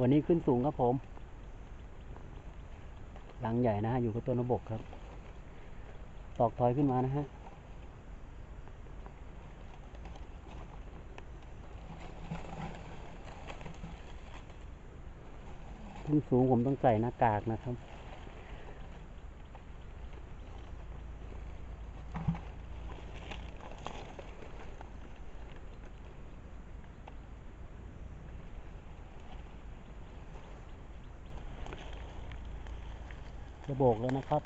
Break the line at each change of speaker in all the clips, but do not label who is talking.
วันนี้ขึ้นสูงครับผมลังใหญ่นะฮะอยู่กับต้นนบกครับ ตอกถอยขึ้นมานะฮะขึ้นสูงผมต้องใส่หน้ากากนะครับ จะโบกแล้วนะครับ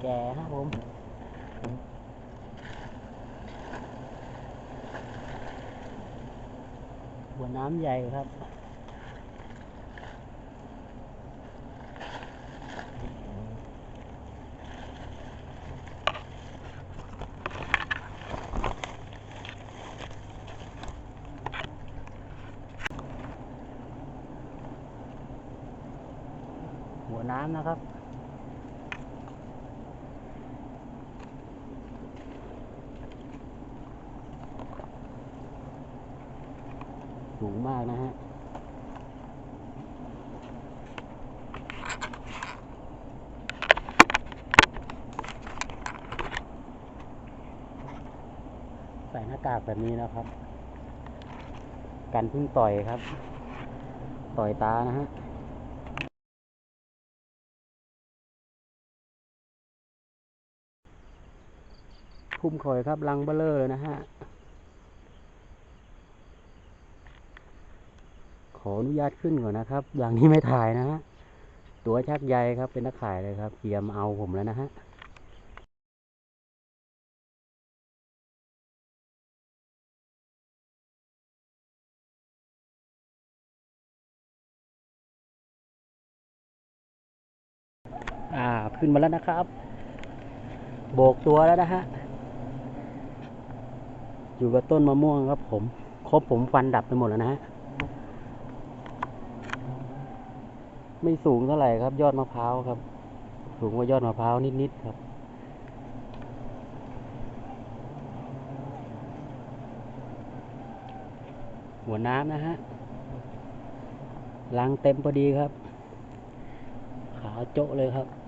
แก่ครับผมหัวน้ำใหญ่ครับ น้ำนะครับ สูงมากนะฮะใส่หน้ากากแบบนี้นะครับ กันพึ่งต่อยครับ ต่อยตานะฮะ พุ่มข่อยครับ ลังเบลเลอร์เลยนะฮะ ขออนุญาตขึ้นก่อนนะครับหลังนี้ไม่ถ่ายนะฮะ ตัวชักใยครับเป็นนักขายเลยครับเตรียมเอาผมแล้วนะฮะอ่า ขึ้นมาแล้วนะครับ โบกตัวแล้วนะฮะ อยู่กับต้นมะม่วงครับผม ครบผมฟันดับไปหมดแล้วนะฮะ ไม่สูงเท่าไหร่ครับ ยอดมะพร้าวครับ สูงกว่ายอดมะพร้าวนิดๆครับ หัวน้ำนะฮะลังเต็มพอดีครับ ขาวโจ๊ะเลยครับ